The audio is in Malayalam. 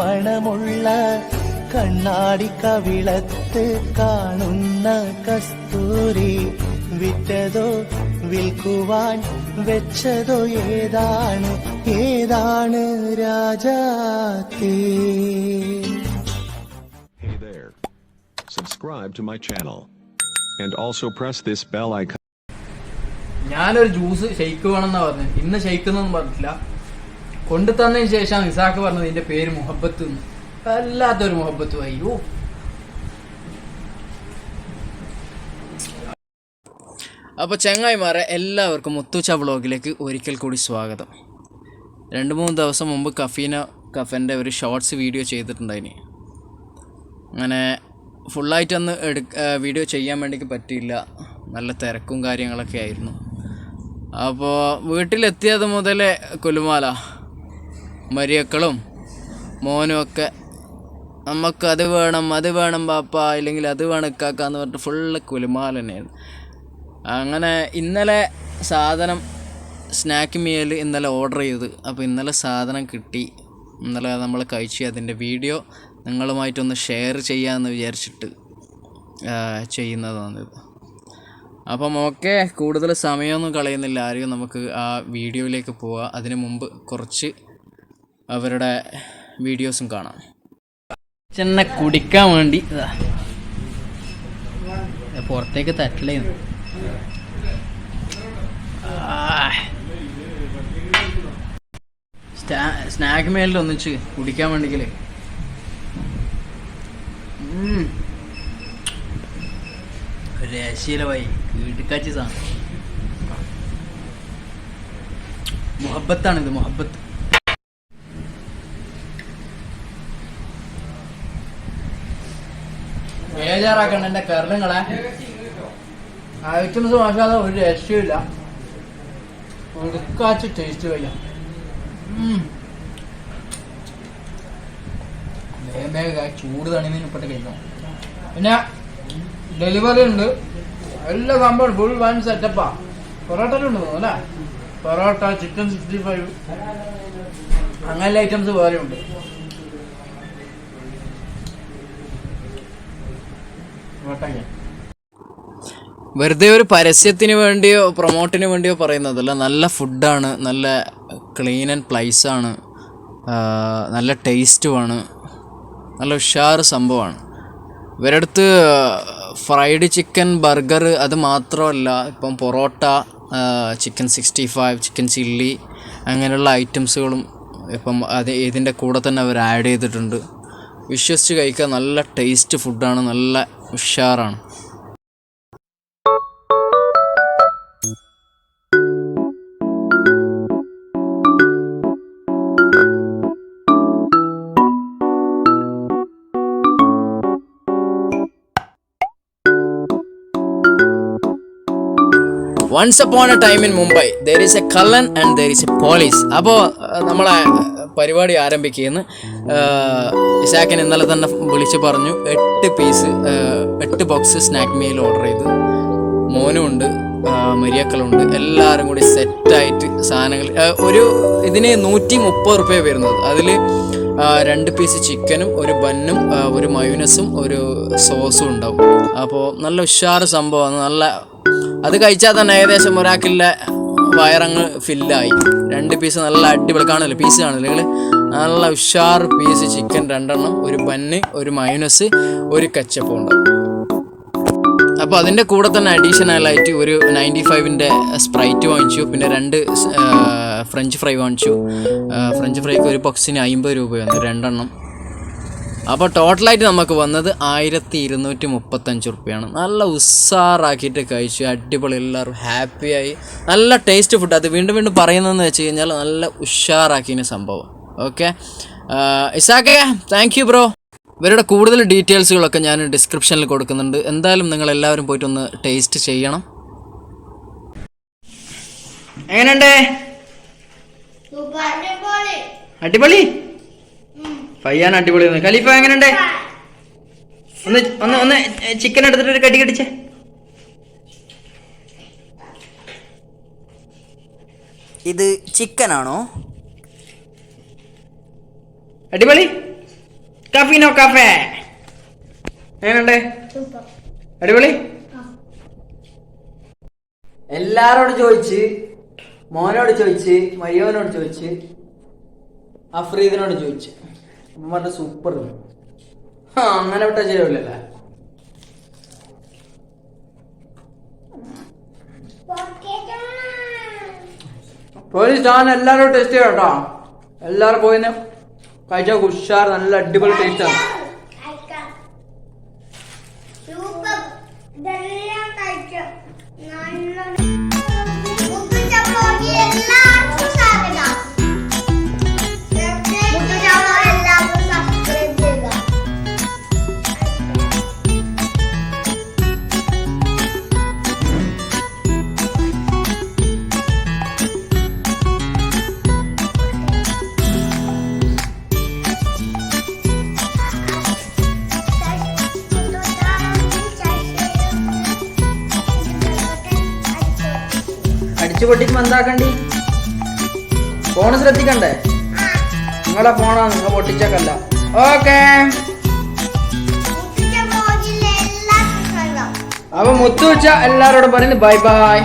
നിറമുള്ള കണ്ണാടി കവിളത്ത് കാണുന്ന കസ്തൂരി വിറ്റതോ വിൽക്കുവാൻ വെച്ചതോ ഏതാണ് ഏതാണ് രാജാത്തേ Hey there. Subscribe to my channel. And also press this bell icon. ഞാനൊരു ജ്യൂസ് ഷെയ്ക്ക് വേണമെന്നാ പറഞ്ഞത് ഇന്ന് ഷെയ്ക്ക് എന്നൊന്നും പറഞ്ഞിട്ടില്ല കൊണ്ടു തന്നതിന് ശേഷം ഇസാക്ക് പറഞ്ഞത് ഇതിന്റെ പേര് മുഹബത്ത് വല്ലാത്തൊരു മുഹബത്ത് അയ്യോ അപ്പോൾ ചങ്ങായിമാരെ എല്ലാവർക്കും മുത്തുച്ച വ്ളോഗിലേക്ക് ഒരിക്കൽ കൂടി സ്വാഗതം. രണ്ട് മൂന്ന് ദിവസം മുമ്പ് കഫീന കഫന്റെ ഒരു ഷോർട്സ് വീഡിയോ ചെയ്തിട്ടുണ്ടായിനി. അങ്ങനെ ഫുള്ളായിട്ടൊന്ന് എടു വീഡിയോ ചെയ്യാൻ വേണ്ടിക്ക് പറ്റിയില്ല. നല്ല തിരക്കും കാര്യങ്ങളൊക്കെ ആയിരുന്നു. അപ്പോൾ വീട്ടിലെത്തിയത് മുതലേ കുലുമാല. മരിയക്കളും മോനും ഒക്കെ നമുക്ക് അത് വേണം അത് വേണം പാപ്പ ഇല്ലെങ്കിൽ അത് വേണം ഇക്കാക്ക പറഞ്ഞിട്ട് ഫുള്ള് കുലുമാല തന്നെയായിരുന്നു. അങ്ങനെ ഇന്നലെ സാധനം സ്നാക്ക് മീൽ ഇന്നലെ ഓർഡർ ചെയ്തു. അപ്പോൾ ഇന്നലെ സാധനം കിട്ടി. ഇന്നലെ നമ്മൾ കഴിച്ച് അതിന്റെ വീഡിയോ നിങ്ങളുമായിട്ടൊന്ന് ഷെയർ ചെയ്യാമെന്ന് വിചാരിച്ചിട്ട് ചെയ്യുന്നതാണ് അപ്പം ഓക്കെ കൂടുതൽ സമയമൊന്നും കളയുന്നില്ല. ആരെയും നമുക്ക് ആ വീഡിയോയിലേക്ക് പോവാം. അതിനു മുമ്പ് കുറച്ച് അവരുടെ വീഡിയോസും കാണാം. ചെന്ന കുടിക്കാൻ വേണ്ടി ഇതാ. പുറത്തേക്ക് തട്ടിലേന്ന് സ്നാക്ക് മേലിൽ ഒന്നിച്ച് കുടിക്കാൻ വേണ്ടിക്കല്ലേ രശീലമായി വീട്ടിക്കാച്ചി സാധനം. ഇത് മുഹബത്ത്. ബേജാറാക്കണ്ട എന്റെ കരളുകളെ ഐറ്റംസ് മാഷാതെ ഒരു രക്ഷയില്ല ഒടുക്കാച്ച് ടേസ്റ്റ് വയ്യ. വേഗം ചൂട് തണിന്ന് ഇപ്പോട്ട് കഴിക്കണം. പിന്നെ ഡെലിവറി ഉണ്ട്. എല്ലാ സംഭവം ഫുൾ വൺ സെറ്റപ്പാ പൊറോട്ട ഉണ്ട് അല്ലേ? പൊറോട്ട ചിക്കൻ സിക്സ്റ്റി ഫൈവ് അങ്ങനെ ഐറ്റംസ് വേറെ ഉണ്ട് വെറുതെ ഒരു പരസ്യത്തിന് വേണ്ടിയോ പ്രൊമോട്ടിന് വേണ്ടിയോ പറയുന്നതല്ല. നല്ല ഫുഡാണ് നല്ല ക്ലീൻ ആൻഡ് പ്ലേസ് ആണ് നല്ല ടേസ്റ്റുമാണ് നല്ല ഉഷാറ് സംഭവമാണ്. ഇവരടുത്ത് ഫ്രൈഡ് ചിക്കൻ ബർഗർ അത് മാത്രമല്ല ഇപ്പം parotta chicken sixty five chicken chilli അങ്ങനെയുള്ള ഐറ്റംസുകളും ഇപ്പം അത് ഇതിന്റെ കൂടെ തന്നെ അവർ ആഡ് ചെയ്തിട്ടുണ്ട്. വിശ്വസിച്ച് കഴിക്കാൻ നല്ല ടേസ്റ്റ് ഫുഡാണ് നല്ല ഉഷാറാണ് once upon a time in Mumbai there is a കള്ളൻ and there is a police അപ്പോൾ നമ്മളെ പരിപാടി ആരംഭിക്കുകയെന്ന് ഇഷാക്കൻ ഇന്നലെ തന്നെ വിളിച്ച് പറഞ്ഞു. എട്ട് പീസ് എട്ട് ബോക്സ് സ്നാക്ക് മീൽ ഓർഡർ ചെയ്തു. മോനുമുണ്ട് മരിയാക്കളുണ്ട് എല്ലാവരും കൂടി സെറ്റായിട്ട് സാധനങ്ങൾ ഒരു ഇതിന് നൂറ്റി മുപ്പത് റുപ്യ വരുന്നത്. അതിൽ രണ്ട് പീസ് ചിക്കനും ഒരു ബന്നും ഒരു മയൂനസും ഒരു സോസും ഉണ്ടാവും. അപ്പോൾ നല്ല ഉഷാറ് സംഭവമാണ്. നല്ല അത് കഴിച്ചാൽ തന്നെ ഏകദേശം ഒരാൾക്കില്ല വയറങ്ങ് ഫില്ലായി രണ്ട് പീസ് നല്ല അടിപൊളി കാണുമല്ലോ? പീസ് കാണില്ല നിങ്ങൾ നല്ല ഉഷാർ പീസ് ചിക്കൻ രണ്ടെണ്ണം ഒരു ബന്ന് ഒരു മൈനസ് ഒരു കച്ചപ്പം ഉണ്ടാവും. അപ്പോൾ അതിന്റെ കൂടെ തന്നെ അഡീഷണൽ ആയിട്ട് ഒരു നയന്റി ഫൈവിന്റെ സ്പ്രൈറ്റ് വാങ്ങിച്ചു. പിന്നെ രണ്ട് ഫ്രഞ്ച് ഫ്രൈ വാങ്ങിച്ചു. ഫ്രഞ്ച് ഫ്രൈക്ക് ഒരു ബോക്സിന് അമ്പത് രൂപ വന്നു. രണ്ടെണ്ണം. അപ്പോൾ ടോട്ടലായിട്ട് നമുക്ക് വന്നത് ആയിരത്തി ഇരുന്നൂറ്റി മുപ്പത്തഞ്ച് റുപ്യാണ് നല്ല ഉസ്സാറാക്കിയിട്ട് കഴിച്ചു അടിപൊളി എല്ലാവരും ഹാപ്പിയായി. നല്ല ടേസ്റ്റ് ഫുഡ് അത് വീണ്ടും വീണ്ടും പറയുന്നതെന്ന് വെച്ച് കഴിഞ്ഞാൽ നല്ല ഉഷാറാക്കിയ സംഭവം. ഓക്കെ ഇസാക്കെ താങ്ക് യു ബ്രോ ഇവരുടെ കൂടുതൽ ഡീറ്റെയിൽസുകളൊക്കെ ഞാൻ ഡിസ്ക്രിപ്ഷനിൽ കൊടുക്കുന്നുണ്ട്. എന്തായാലും നിങ്ങൾ എല്ലാവരും പോയിട്ടൊന്ന് ടേസ്റ്റ് ചെയ്യണം. എങ്ങനെയുണ്ട്? അടിപൊളി? പയ്യാൻ അടിപൊളി ഖലീഫ എങ്ങനെയുണ്ട്? ഒന്ന് ഒന്ന് ഒന്ന് ചിക്കൻ എടുത്തിട്ട് ഒരു കടി കടിച്ചേ. ഇത് ചിക്കനാണോ അടിപൊളി. കഫീനോ കഫേ എങ്ങനെയുണ്ട്? അടിപൊളി. എല്ലാരോടും ചോദിച്ച് മോനോട് ചോദിച്ച് മയ്യോനോട് ചോദിച്ച് അഫ്രീദിനോട് ചോദിച്ച്. പറഞ്ഞ സൂപ്പർ ആ അങ്ങനെ വിട്ടാ ശരിയാവില്ലല്ലേ പോലീസ് ഞാൻ എല്ലാവരും ടേസ്റ്റ് ചെയ്യാം കേട്ടോ. എല്ലാവരും പോയിന്ന് കഴിച്ച ഉഷാർ നല്ല അടിപൊളി ടേസ്റ്റ് ആണ്. സൂപ്പർ ഇതെല്ലാം കഴിച്ചു നല്ലോണം അടിച്ചു പൊട്ടിക്കുമ്പോ എന്താക്കണ്ടി? ഫോണ് ശ്രദ്ധിക്കണ്ടേ? നിങ്ങളെ ഫോണാ നിങ്ങൾ പൊട്ടിച്ചേക്കല്ല. ഓക്കെ അപ്പൊ മുത്തുച്ച എല്ലാരോടും പറയുന്നു ബൈ ബൈ